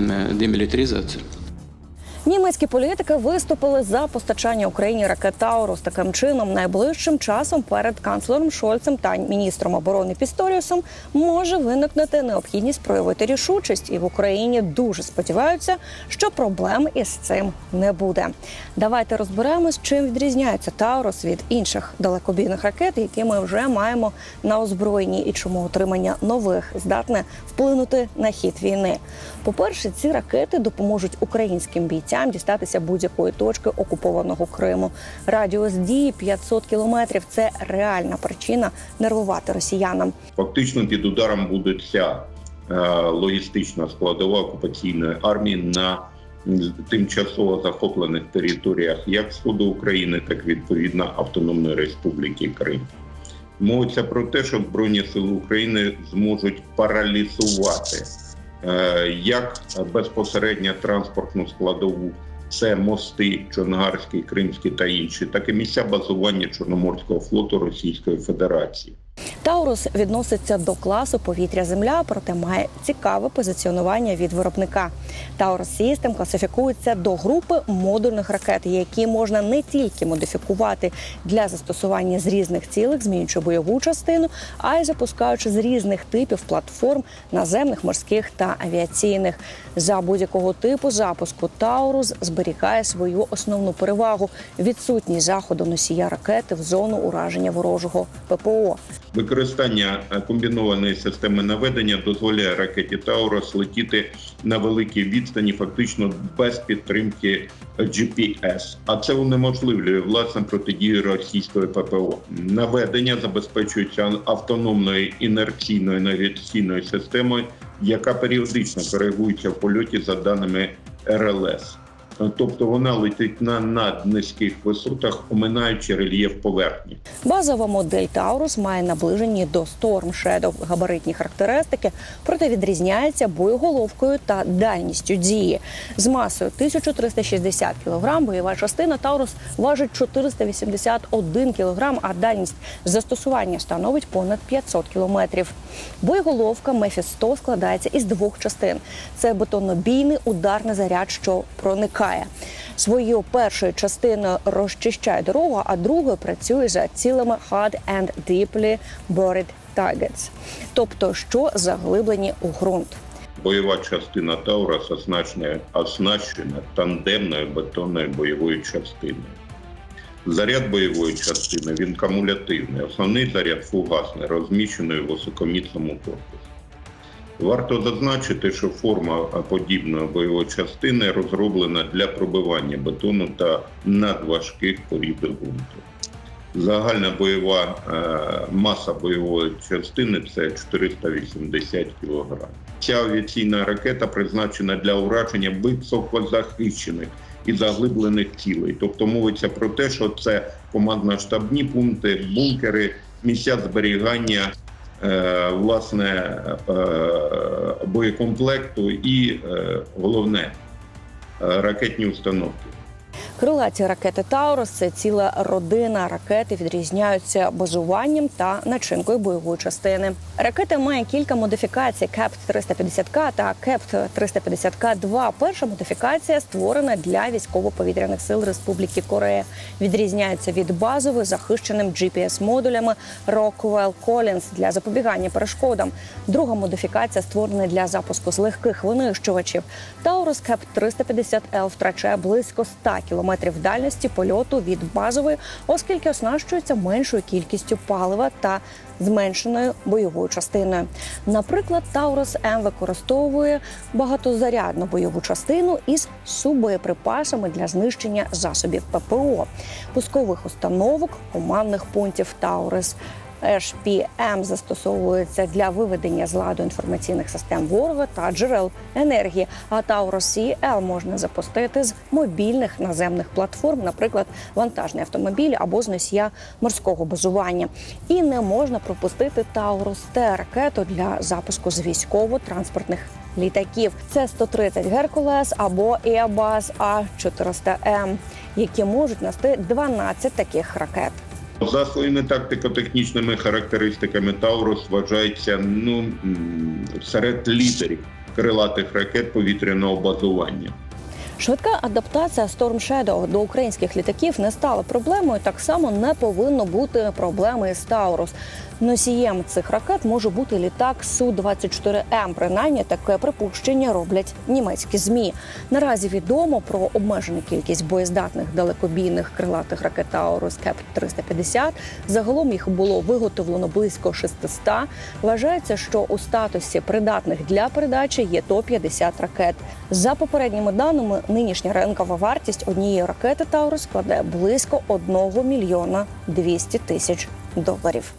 м, демилитаризация. Німецькі політики виступили за постачання Україні ракет Таурус. Таким чином, найближчим часом перед канцлером Шольцем та міністром оборони Пісторіусом може виникнути необхідність проявити рішучість, і в Україні дуже сподіваються, що проблем із цим не буде. Давайте розберемось, чим відрізняється Таурус від інших далекобійних ракет, які ми вже маємо на озброєнні, і чому отримання нових здатне вплинути на хід війни. По-перше, ці ракети допоможуть українським бійцям дістатися будь-якої точки окупованого Криму. Радіус дії 500 кілометрів. Це реальна причина нервувати росіянам. Фактично під ударом буде ця е, логістична складова окупаційної армії на тимчасово захоплених територіях як Сходу України, так відповідно Автономної Республіки Крим. Мовиться про те, що Збройні Сили України зможуть паралізувати як безпосередньо транспортну складову. Це мости Чонгарський, Кримський та інші, так і місця базування Чорноморського флоту Російської Федерації. Таурус відноситься до класу повітря-земля, проте має цікаве позиціонування від виробника. Таурус System класифікується до групи модульних ракет, які можна не тільки модифікувати для застосування з різних цілих, змінюючи бойову частину, а й запускаючи з різних типів платформ наземних, морських та авіаційних. За будь-якого типу запуску Таурус зберігає свою основну перевагу відсутність заходу носія ракети в зону ураження ворожого ППО. Використання е, комбінованої системи наведення дозволяє ракеті Таурус летіти на великій відстані, фактично без підтримки GPS. А це унеможливлює власне протидію російської ППО. Наведення забезпечується автономною інерційною навігаційною системою, яка періодично коригується в польоті за даними РЛС. Тобто вона летить на наднизьких висотах, оминаючи рельєф поверхні. Базова модель Таурус має наближені до Storm Shadow габаритні характеристики, проте відрізняється боєголовкою та дальністю дії. З масою 1360 кг бойова частина Таурус важить 481 кг, а дальність застосування становить понад 500 км. Боєголовка Мефісто складається із двох частин: це бетонобійний ударний заряд, що проникає. Своєю першою частиною розчищає дорогу, а другою працює за цілими hard and deeply buried targets, тобто що заглиблені у ґрунт. Бойова частина Таурас оснащена тандемною бетонною бойовою частиною. Заряд бойової частини він кумулятивний. Основний заряд фугасний, розміщений у високоміцному корпусі. Варто зазначити, що форма подібної бойової частини розроблена для пробивання бетону та надважких порід ґрунту. Загальна бойова е, маса бойової частини це 480 кг. Ця авіаційна ракета призначена для ураження високозахищених і заглиблених цілей. Тобто мовиться про те, що це командно-штабні пункти, бункери, місця зберігання власне е, боєкомплекту і е, головне е, ракетні установки. Крилаті ракети Таурус це ціла родина. Ракети відрізняються базуванням та начинкою бойової частини. Ракета має кілька модифікацій: КЕПТ 350К та КЕПТ 350К-2. Перша модифікація створена для військово-повітряних сил Республіки Корея. Відрізняється від базової захищеним GPS-модулями Rockwell Collins для запобігання перешкодам. Друга модифікація створена для запуску з легких винищувачів. Таурус КЕП 350Л втрачає близько 100 км дальності польоту від базової, оскільки оснащується меншою кількістю палива та зменшеною бойовою частиною. Наприклад, Таурус М використовує багатозарядну бойову частину із субоєприпасами для знищення засобів ППО, пускових установок, командних пунктів Таурус. HPM застосовується для виведення з ладу інформаційних систем ворога та джерел енергії. А Таурус CL можна запустити з мобільних наземних платформ, наприклад, вантажний автомобіль або з носія морського базування. І не можна пропустити Таурус Т ракету для запуску з військово-транспортних літаків. Це 130 Геркулес або Airbus А400М, які можуть нести 12 таких ракет. За своїми тактико-технічними характеристиками Таурус вважається ну серед лідерів крилатих ракет повітряного базування. Швидка адаптація Storm Shadow до українських літаків не стала проблемою. Так само не повинно бути проблеми з Таурус. Носієм цих ракет може бути літак су 24 м Принаймні таке припущення роблять німецькі змі. Наразі відомо про обмежену кількість боєздатних далекобійних крилатих ракет Таурус Кеп 350 Загалом їх було виготовлено близько 600. Вважається, що у статусі придатних для передачі є 150 ракет. За попередніми даними, нинішня ринкова вартість однієї ракети Таурус складе близько 1 мільйона 200 тисяч доларів.